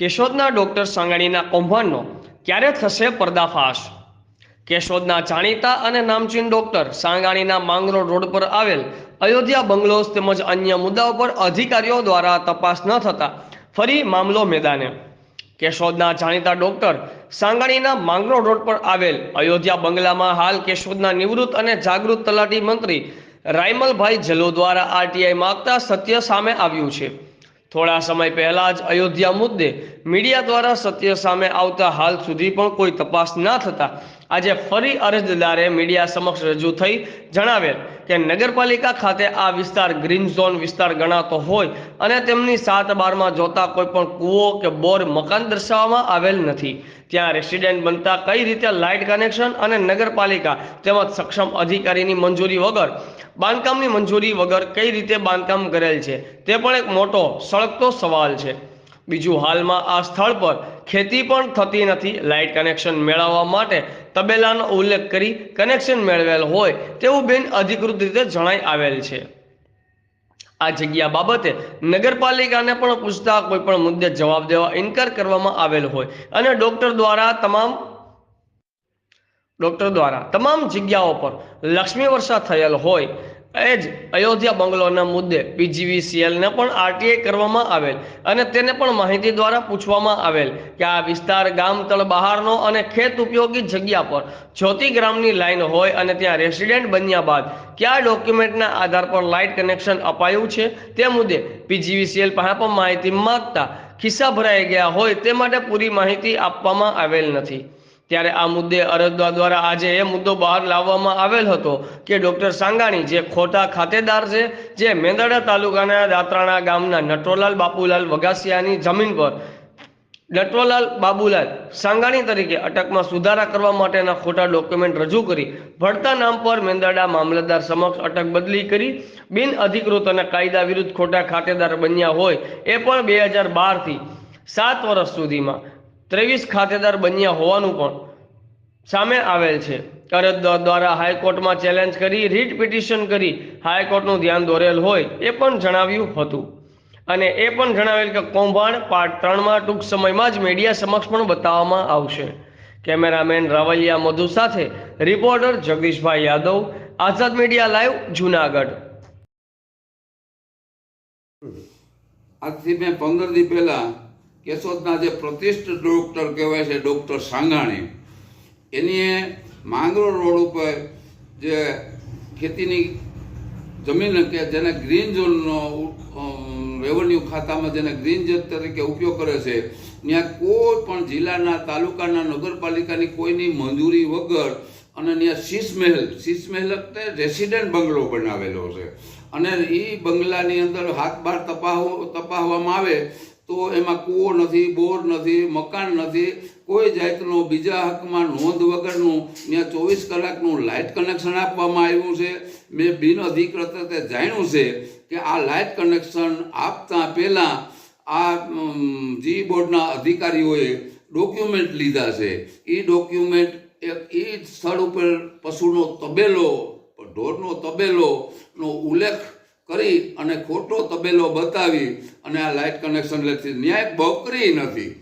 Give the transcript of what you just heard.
કેશોદના doctor સાંગાણીના કૌભાંડનો ક્યારે થશે પર્દાફાશ? કેશોદના જાણીતા અને નામચીન ડોક્ટર સાંગાણીના માંગરોળ રોડ પર આવેલ અયોધ્યા બંગલોસ તેમજ અન્ય મુદ્દાઓ પર અધિકારીઓ દ્વારા તપાસ ન થતા ફરી મામલો મેદાને. કેશોદના જાણીતા ડોક્ટર સાંગાણીના માંગરોળ રોડ પર આવેલ અયોધ્યા બંગલામાં હાલ કેશોદના નિવૃત્ત અને જાગૃત તલાટી મંત્રી રાયમલભાઈ જલો દ્વારા આરટીઆઈ માગતા સત્ય સામે આવ્યું છે. થોડા સમય પહેલા જ અયોધ્યા મુદ્દે મીડિયા દ્વારા સત્ય સામે આવતા હાલ સુધી પણ કોઈ તપાસ ના થતા આજે ફરી અરજદારે મીડિયા સમક્ષ રજૂ થઈ જણાવેલ કે નગરપાલિકા ખાતે આ વિસ્તાર ગ્રીન ઝોન વિસ્તાર ગણાતો હોય અને તેમની સાત બારમાં જોતા કોઈ પણ કૂવો કે બોર મકાન દર્શાવવામાં આવેલ નથી. ત્યાં રેસિડેન્ટ બનતા કઈ રીતે લાઇટ કનેક્શન અને નગરપાલિકા તેમજ સક્ષમ અધિકારીની મંજૂરી વગર, બાંધકામની મંજૂરી વગર કઈ રીતે બાંધકામ કરેલ છે, તે પણ એક મોટો, સળગતો સવાલ છે. બીજું હાલમાં આ સ્થળ પર ખેતી પણ થતી નથી. લાઇટ કનેક્શન મેળવવા માટે તબેલાનો ઉલ્લેખ કરી કનેક્શન મેળવેલ હોય તેવું બિન અધિકૃત રીતે જણાઈ આવેલ છે. આ જગ્યા બાબતે નગરપાલિકાને પણ પૂછતા કોઈ પણ મુદ્દે જવાબ દેવા ઇનકાર કરવામાં આવેલ હોય. અને ડોક્ટર દ્વારા તમામ ડોક્ટર દ્વારા તમામ જગ્યાઓ પર લક્ષ્મી વર્ષા થયેલ હોય એ જ, અયોધ્યા બંગલોના મુદ્દે પીજીવીસીએલને પણ આરટીઆઈ કરવામાં આવેલ અને તેને પણ માહિતી દ્વારા પૂછવામાં આવેલ કે આ વિસ્તાર ગામતળ બહારનો અને ખેત ઉપયોગી જગ્યા પર જ્યોતિગ્રામની લાઈન હોય અને ત્યાં રેસિડેન્ટ બન્યા બાદ કયા ડોક્યુમેન્ટના આધાર પર લાઇટ કનેક્શન અપાયું છે તે મુદ્દે પીજીવીસીએલ પાસે પણ માહિતી માંગતા ખિસ્સા ભરાઈ ગયા હોય તે માટે પૂરી માહિતી આપવામાં આવેલ નથી. ત્યારે આ મુદ્દે અરજદાર દ્વારા આજે એ મુદ્દો બહાર લાવવામાં આવેલ હતો કે ડોક્ટર સાંગાણી જે ખોટા ખાતેદાર છે, જે મેંદરડા તાલુકાના દાત્રાણા ગામના નટોલાલ બાપુલાલ વગાસિયાની જમીન પર નટવરલાલ બાબુલાલ સાંગાણી તરીકે અટકમાં સુધારા કરવા માટેના ખોટા ડોક્યુમેન્ટ રજૂ કરી ભળતા નામ પર મેંદરડા મામલતદાર સમક્ષ અટક બદલી કરી, બિન અધિકૃત અને કાયદા વિરુદ્ધ ખોટા ખાતેદાર બન્યા હોય એ પણ બે હજાર બારથી સાત વર્ષ સુધીમાં ત્રેવીસ ખાતેદાર બન્યા હોવાનું પણ સામે આવેલ છે. અરજદાર દ્વારા હાઈકોર્ટમાં ચેલેન્જ કરી, રીટ પિટિશન કરી હાઈકોર્ટનું ધ્યાન દોરેલ હોય એ પણ જણાવ્યું હતું. અને એ પણ જણાવેલ કે કૌભાંડ પાર્ટ ત્રણમાં ટૂંક સમયમાં જ મીડિયા સમક્ષ પણ બતાવવામાં આવશે. કેમેરામેન રવૈયા મધુ સાથે reporter Jagdishbhai Yadav, Azad media live, Junagadh. આજથી મેં પંદર દી પહેલા કેશોદના જે પ્રતિષ્ઠિત ડૉક્ટર કહેવાય છે, ડૉક્ટર સાંગાણી, એની માંગરોળ રોડ ઉપર જે ખેતીની જમીન કે જેને ગ્રીન ઝોનનો રેવન્યુ ખાતામાં જેને ગ્રીન ઝોન તરીકે ઉપયોગ કરે છે, ત્યાં કોઈ પણ જિલ્લાના, તાલુકાના, નગરપાલિકાની કોઈની મંજૂરી વગર અને ત્યાં શીશ મહેલ શીશ મહેલ એટલે રેસિડેન્ટ બંગલો બનાવેલો છે. અને એ બંગલાની અંદર હાથ બાર તપાવ તપાવવામાં આવે તો એમાં કૂવો નથી, બોર નથી, મકાન નથી, કોઈ જાતનો બીજા હકમાં નોંધ વગરનું ત્યાં ચોવીસ કલાકનું લાઇટ કનેક્શન આપવામાં આવ્યું છે. મેં બિન અધિકૃત રીતે જાણ્યું છે કે આ લાઇટ કનેક્શન આપતા પહેલાં આ જી બોર્ડના અધિકારીઓએ ડોક્યુમેન્ટ લીધા છે. એ ડોક્યુમેન્ટ એક એ સ્થળ ઉપર પશુનો તબેલો, ઢોરનો તબેલોનો ઉલ્લેખ કરી અને ખોટો તબેલો બતાવી અને આ લાઇટ કનેક્શન લેતી ન્યાય બકરી નથી.